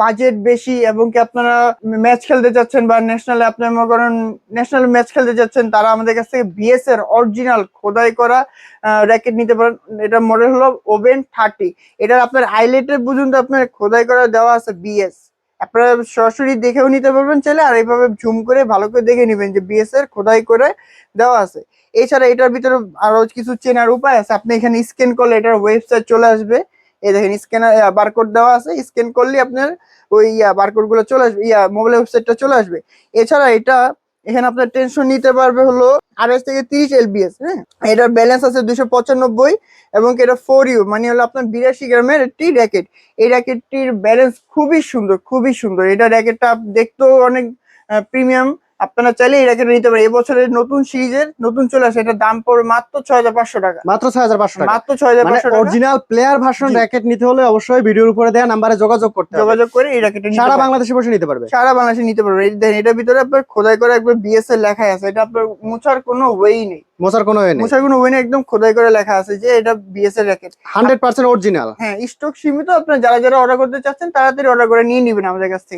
Budget বেশি এবং কি আপনারা ম্যাচ খেলতে চাচ্ছেন বা ন্যাশনালে আপনার মনে করেন ন্যাশনাল ম্যাচ খেলতে যাচ্ছেন তারা আমাদের কাছ থেকে বিএস এর অরিজিনাল খোদাই করা র্যাকেট নিতে পারেন। এটা মডেল হলো ওভেন থার্টি এটার আপনার হাইলাইটের পর্যন্ত আপনার খোদাই করা দেওয়া আছে বিএস আপনারা সরাসরি দেখেও নিতে পারবেন চাইলে, আর এইভাবে ঝুম করে ভালো করে দেখে নেবেন যে বিএস এর খোদাই করে দেওয়া আছে। এছাড়া এটার ভিতরে আরও কিছু চেনার উপায় আছে। আপনি এখানে স্ক্যান করলে এটার ওয়েবসাইট চলে আসবে। এই দেখেন স্ক্যানার বারকোড দেওয়া আছে স্ক্যান করলে আপনার ওই ইয়া বারকোডগুলো চলে আসবে, ইয়া মোবাইলের ওয়েবসাইটটা চলে আসবে। এছাড়া এটা, এখানে আপনার টেনশন নিতে পারবে হলো আড়াইশ থেকে তিরিশ এলবিএস হ্যাঁ? এটার ব্যালেন্স আছে দুশো পঁচানব্বই এবং এটা ফোর ইউ মানে হলো আপনার বিরাশি গ্রামের একটি র্যাকেট এই র্যাকেটটির ব্যালেন্স খুবই সুন্দর খুবই সুন্দর। এটা র্যাকেটটা দেখতেও অনেক প্রিমিয়াম আপনারা চাইলে র্যাকেট নিতে পারেন। এবছরের নতুন সিরিজের নতুন চলে আসে এটার দাম পড়বে মাত্র ছয় হাজার পাঁচশো টাকা। মাত্র ছয় হাজার পাঁচশো টাকা। মাত্র ছয় হাজার মানে পাঁচশো অরিজিনাল প্লেয়ার ভার্সন র্যাকেট নিতে হলে অবশ্যই ভিডিওর উপরে দেওয়া নাম্বারে যোগাযোগ করতে হবে। যোগাযোগ করে এই র্যাকেটটা নিতে সারা। বাংলাদেশে বসে নিতে পারবে। সারা বাংলাদেশে নিতে পারবেন এই দেখেন এটার ভিতরে আপনার খোদাই করে একবার বিএস এর লেখা আছে। এটা আপনার মুছার কোনো ওয়েই নেই। মোসার কোনো ওয়ে নেই। মুছার কোনো ওয়ে নেই একদম খোদাই করে লেখা আছে যে এটা বিএস এর র্যাকেট হান্ড্রেড পার্সেন্ট অরিজিনাল হ্যাঁ স্টক সীমিত। আপনার যারা যারা অর্ডার করতে চাচ্ছেন তাড়াতাড়ি অর্ডার করে নিয়ে নেবেন আমাদের কাছ থেকে।